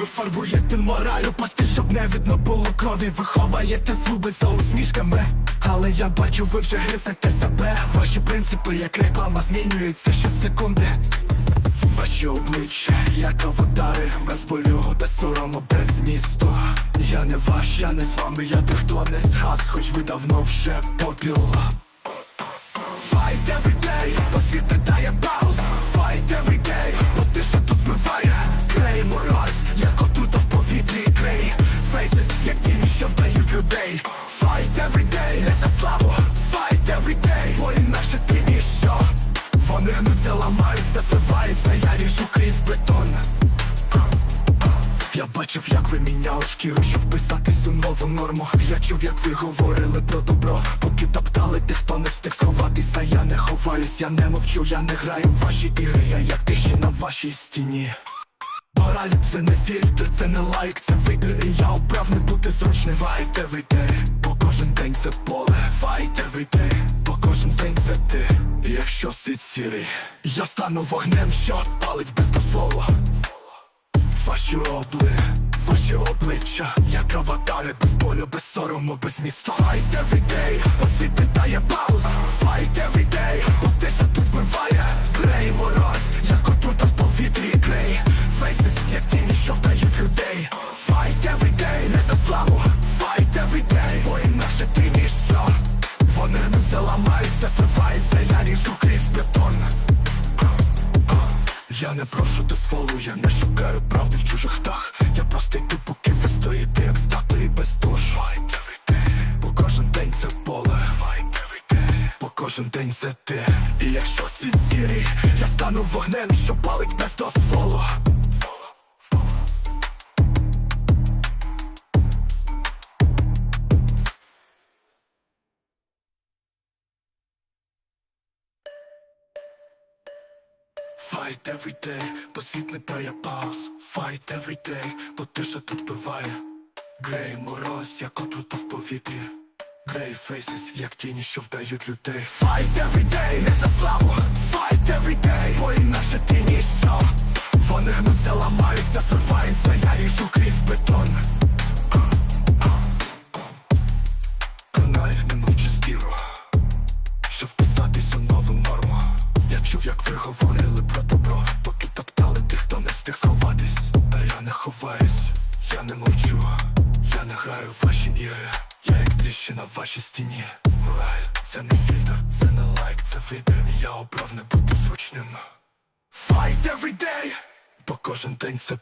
ви фарбуєте мораль у паски, щоб не видно було крові. Ви ховаєте зуби за усмішками. Але я бачу, ви вже гризете себе. Ваші принципи, як реклама, змінюються щосекунди. Ваші обличчя, як аватари, без болю, без сорому, без змісту Я не ваш, я не з вами, я той, хто не згас, хоч ви давно вже попіл тіні, що вдають людей. Fight every day, не за славу. Fight every day, бо інакше ти ніщо. Вони гнуться, ламаються, сливаються, я ріжу крізь бетон. Я бачив, як ви міняли шкіру, щоб вписатись у нову норму. Я чув, як ви говорили про добро, поки топтали тих, хто не встиг сховатися. Я не ховаюсь, я не мовчу, я не граю в ваші ігри, я як тиші на вашій стіні. Мораль це не фільтр, це не лайк, це вибір. І я обрав бути зручним Fight every day, бо кожен день це поле. Fight every day, бо кожен день це ти. Якщо світ сірий, я стану вогнем, що палить без дозволу. Ваші обли, ваші обличчя, як аватари, без болю, без сорому, без міста. Fight every day, бо світ не дає пауз Fight every day, я не прошу дозволу, я не шукаю правди в чужих тах Я просто йду, поки ви стоїте, як статуї без душ. Бо кожен день це поле. Бо кожен день це ти І якщо світ сірий, я стану вогнем, що палить без дозволу Fight every day, бо світ не дає пауз. Fight every day, бо тиша тут биває Грей мороз, як отрута в повітрі. Грей фейсис, як тіні, що вдають людей. Fight every day, не за славу. Fight every day, бо інакше ти ніщо Вони гнуться, ламаються, сорваються, я ріжу крізь бетон ховаюсь, я не мовчу, я не граю в ваші ігри. Я як тріщина в вашій стіні. Мораль, це не фільтр, це не лайк, це вибір. Я обрав не бути зручним Fight every day, бо кожен день це